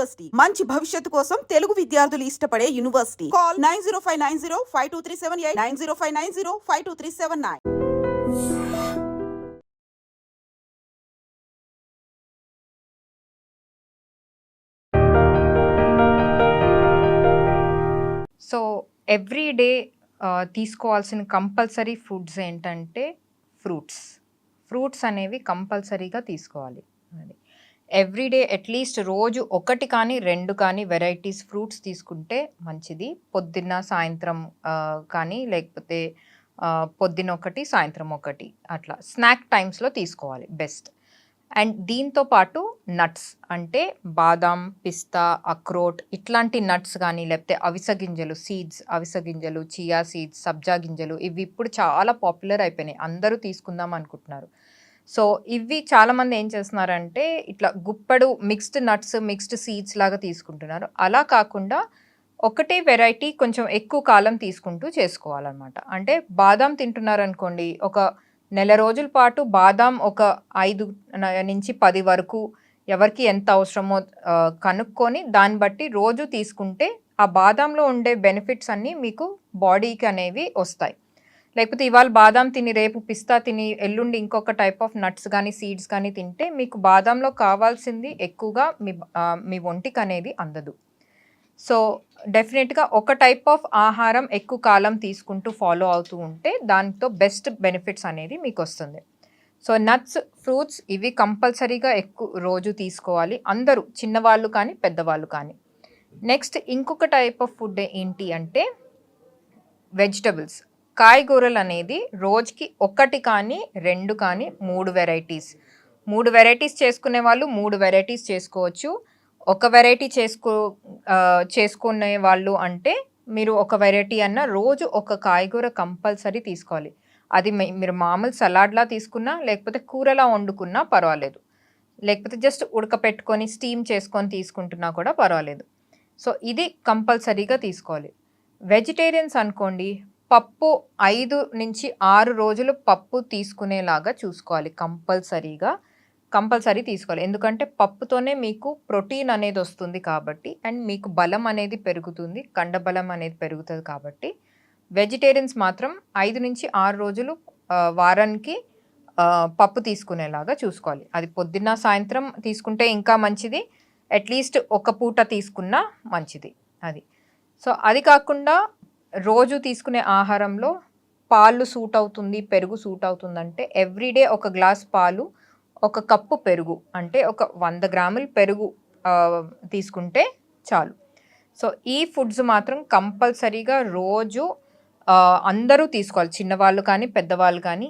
University. మంచి భవిష్యత్తు కోసం తెలుగు విద్యార్థులు ఇష్టపడే university. Call nine zero five nine zero five two three seven eight nine zero five nine zero five two three seven nine. So every day uh, తీసుకోవాల్సిన compulsory foods ఏంటంటే fruits. Fruits అనేవి కంపల్సరీగా తీసుకోవాలి. అది. ఎవ్రీడే అట్లీస్ట్ రోజు ఒకటి కానీ రెండు కానీ వెరైటీస్ ఫ్రూట్స్ తీసుకుంటే మంచిది. పొద్దున్న సాయంత్రం కానీ లేకపోతే పొద్దున ఒకటి సాయంత్రం ఒకటి అట్లా. స్నాక్ టైమ్స్లో తీసుకోవాలి బెస్ట్. అండ్ దీంతో పాటు నట్స్ అంటే బాదాం పిస్తా అక్రోట్ ఇట్లాంటి నట్స్ కానీ లేకపోతే అవిసె గింజలు సీడ్స్ అవిసె గింజలు చియా సీడ్స్ సబ్జా గింజలు ఇవి ఇప్పుడు చాలా పాపులర్ అయిపోయినాయి. అందరూ తీసుకుందాం అనుకుంటున్నారు. సో ఇవి చాలామంది ఏం చేస్తున్నారంటే ఇట్లా గుప్పడు మిక్స్డ్ నట్స్ మిక్స్డ్ సీడ్స్ లాగా తీసుకుంటున్నారు. అలా కాకుండా ఒకటే వెరైటీ కొంచెం ఎక్కువ కాలం తీసుకుంటూ చేసుకోవాలన్నమాట. అంటే బాదాం తింటున్నారనుకోండి ఒక నెల రోజుల పాటు బాదాం ఒక ఐదు నుంచి పది వరకు ఎవరికి ఎంత అవసరమో కనుక్కొని దాన్ని బట్టి రోజు తీసుకుంటే ఆ బాదాంలో ఉండే బెనిఫిట్స్ అన్నీ మీకు బాడీకి అనేవి వస్తాయి. లేకపోతే ఇవాళ బాదాం తిని రేపు పిస్తా తిని ఎల్లుండి ఇంకొక టైప్ ఆఫ్ నట్స్ కానీ సీడ్స్ కానీ తింటే మీకు బాదాంలో కావాల్సింది ఎక్కువగా మీ మీ ఒంటికి అనేది అందదు. సో డెఫినెట్గా ఒక టైప్ ఆఫ్ ఆహారం ఎక్కువ కాలం తీసుకుంటూ ఫాలో అవుతూ ఉంటే దాంతో బెస్ట్ బెనిఫిట్స్ అనేది మీకు వస్తుంది. సో నట్స్ ఫ్రూట్స్ ఇవి కంపల్సరీగా ఎక్కువ రోజు తీసుకోవాలి. అందరూ చిన్నవాళ్ళు కానీ పెద్దవాళ్ళు కానీ. నెక్స్ట్ ఇంకొక టైప్ ఆఫ్ ఫుడ్ ఏంటి అంటే వెజిటబుల్స్ కాయగూరలు అనేది రోజుకి ఒకటి కానీ రెండు కానీ మూడు వెరైటీస్ మూడు వెరైటీస్ చేసుకునే వాళ్ళు మూడు వెరైటీస్ చేసుకోవచ్చు. ఒక వెరైటీ చేసుకో చేసుకునే వాళ్ళు అంటే మీరు ఒక వెరైటీ అన్న రోజు ఒక కాయగూర కంపల్సరీ తీసుకోవాలి. అది మీ- మీరు మామూలు సలాడ్లా తీసుకున్నా లేకపోతే కూరలా వండుకున్నా పర్వాలేదు. లేకపోతే జస్ట్ ఉడకపెట్టుకొని స్టీమ్ చేసుకొని తీసుకుంటున్నా కూడా పర్వాలేదు. సో ఇది కంపల్సరీగా తీసుకోవాలి. వెజిటేరియన్స్ అనుకోండి పప్పు ఐదు నుంచి ఆరు రోజులు పప్పు తీసుకునేలాగా చూసుకోవాలి కంపల్సరీగా. కంపల్సరీ తీసుకోవాలి. ఎందుకంటే పప్పుతోనే మీకు ప్రోటీన్ అనేది వస్తుంది కాబట్టి అండ్ మీకు బలం అనేది పెరుగుతుంది కండబలం అనేది పెరుగుతుంది కాబట్టి. వెజిటేరియన్స్ మాత్రం ఐదు నుంచి ఆరు రోజులు వారానికి పప్పు తీసుకునేలాగా చూసుకోవాలి. అది పొద్దున్న సాయంత్రం తీసుకుంటే ఇంకా మంచిది. అట్లీస్ట్ ఒక పూట తీసుకున్నా మంచిది. అది. సో అది కాకుండా రోజు తీసుకునే ఆహారంలో పాలు సూట్ అవుతుంది పెరుగు సూట్ అవుతుందంటే ఎవ్రీడే ఒక గ్లాస్ పాలు ఒక కప్పు పెరుగు అంటే ఒక వంద గ్రాములు పెరుగు తీసుకుంటే చాలు. సో ఈ ఫుడ్స్ మాత్రం కంపల్సరీగా రోజు అందరూ తీసుకోవాలి. చిన్నవాళ్ళు కానీ పెద్దవాళ్ళు కానీ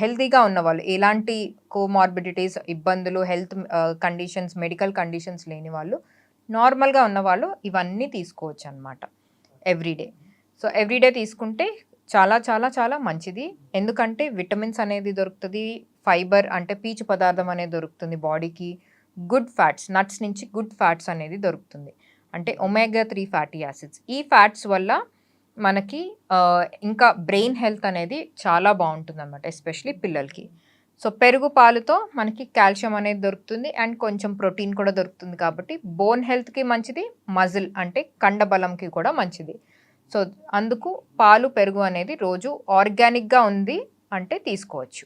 హెల్తీగా ఉన్నవాళ్ళు. ఎలాంటి కోమార్బిడిటీస్ ఇబ్బందులు హెల్త్ కండిషన్స్ మెడికల్ కండిషన్స్ లేని వాళ్ళు నార్మల్గా ఉన్నవాళ్ళు ఇవన్నీ తీసుకోవచ్చు అనమాట ఎవ్రీడే సో ఎవ్రీడే తీసుకుంటే చాలా చాలా చాలా మంచిది. ఎందుకంటే విటమిన్స్ అనేది దొరుకుతుంది ఫైబర్ అంటే పీచు పదార్థం అనేది దొరుకుతుంది బాడీకి. గుడ్ ఫ్యాట్స్ నట్స్ నుంచి గుడ్ ఫ్యాట్స్ అనేది దొరుకుతుంది. అంటే ఒమేగా త్రీ ఫ్యాటీ యాసిడ్స్. ఈ ఫ్యాట్స్ వల్ల మనకి ఇంకా బ్రెయిన్ హెల్త్ అనేది చాలా బాగుంటుంది అనమాట ఎస్పెషలీ పిల్లలకి. సో పెరుగు పాలుతో మనకి కాల్షియం అనేది దొరుకుతుంది అండ్ కొంచెం ప్రోటీన్ కూడా దొరుకుతుంది కాబట్టి బోన్ హెల్త్కి మంచిది మజిల్ అంటే కండబలంకి కూడా మంచిది. సో అందుకు పాలు పెరుగు అనేది రోజు ఆర్గానిక్గా ఉంది అంటే తీసుకోవచ్చు.